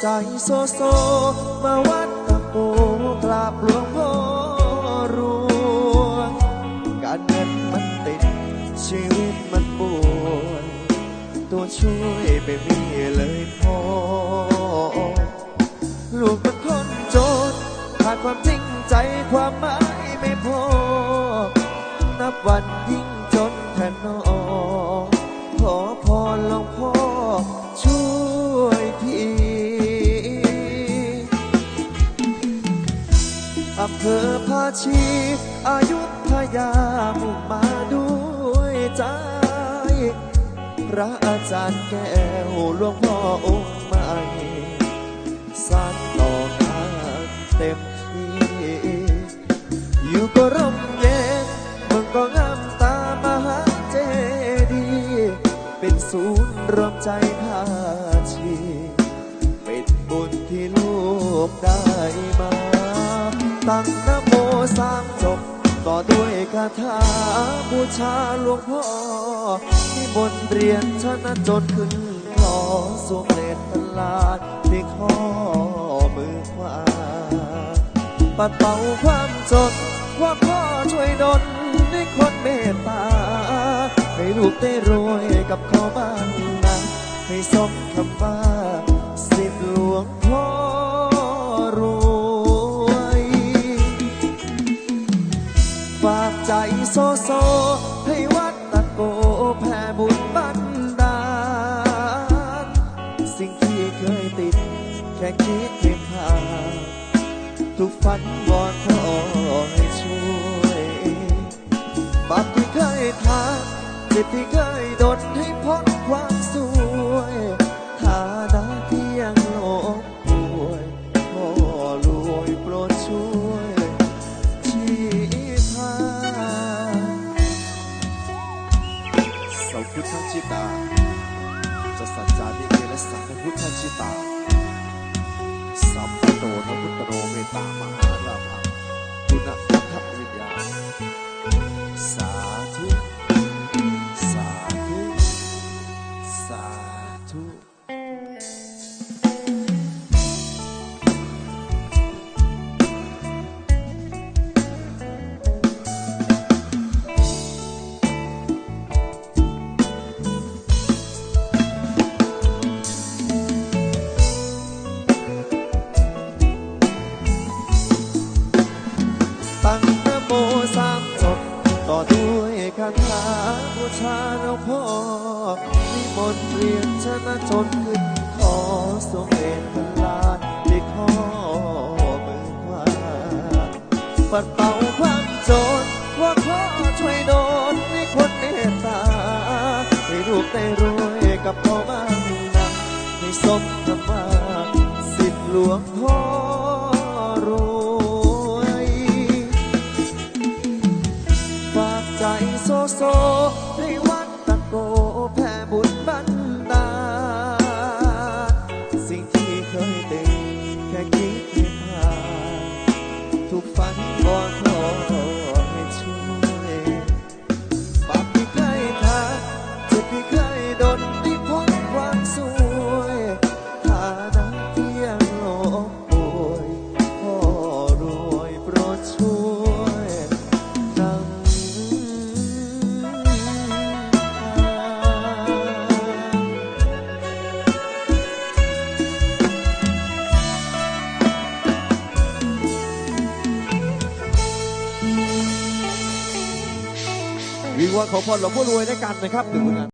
ใจโซโซ มาวัดตะโกกราบหลวงพ่อรวยการเงินมันติด ชีวิตมันป่วยตัวช่วยไม่มีเลยพอลูกเป็นคนจนขาดความจริงใจความหมายไม่พอ นับวันยิ่ง ภอภาชีอายุทยามุ่งมาด้วยใจ พระอาจารย์แก้วหลวงพ่อองค์ใหม่สานต่องานเต็มที่อยู่ก็ร่มเย็นมึงก็งามตามหาเจดีย์เป็นศูนย์รวมใจพาชี เป็นบุญที่ลูกได้มา ตั้งนโมสามจบ ต่อด้วยคาถาบูชาหลวงพ่อที่บนเรียนชนะจนขึ้นคลอสวมเลนตลาดที่ข้อมือขวาปัดเป่าความจนว่าพ่อช่วยดลให้คนเมตตา ให้ลูกได้รวยกับข้อบ้านนาให้สมคำว่าากใจโซโซ ให้วัดตะโกแผ่บุญบันดาลสิ่งที่เคยติด แค่คิดไม่ผ่านทุกฝันวอนขอให้ช่วยบาปที่เคยทำจิตที่เคยดนให้พ้นความสว ชิตาจะสัจจานิเกและสัพพุทธจิตาสัมปโตทพุทธโรเมตตามหา บูชาหลวงพ่อนิมนต์เรียนชนะจนขึ้นขอสมเด็จพระลานที่ข้อมือขวาปัดเป่าความจรว่าขอช่วยโดนให้คนเมตตาให้ลูกได้รวยกับพ่อบ้านนะให้สมคำว่าสิทธิหลวงพ่อ วิงวอนขอพรหลวงพ่อรวยด้วยกันนะครับหนึ่งผลงาน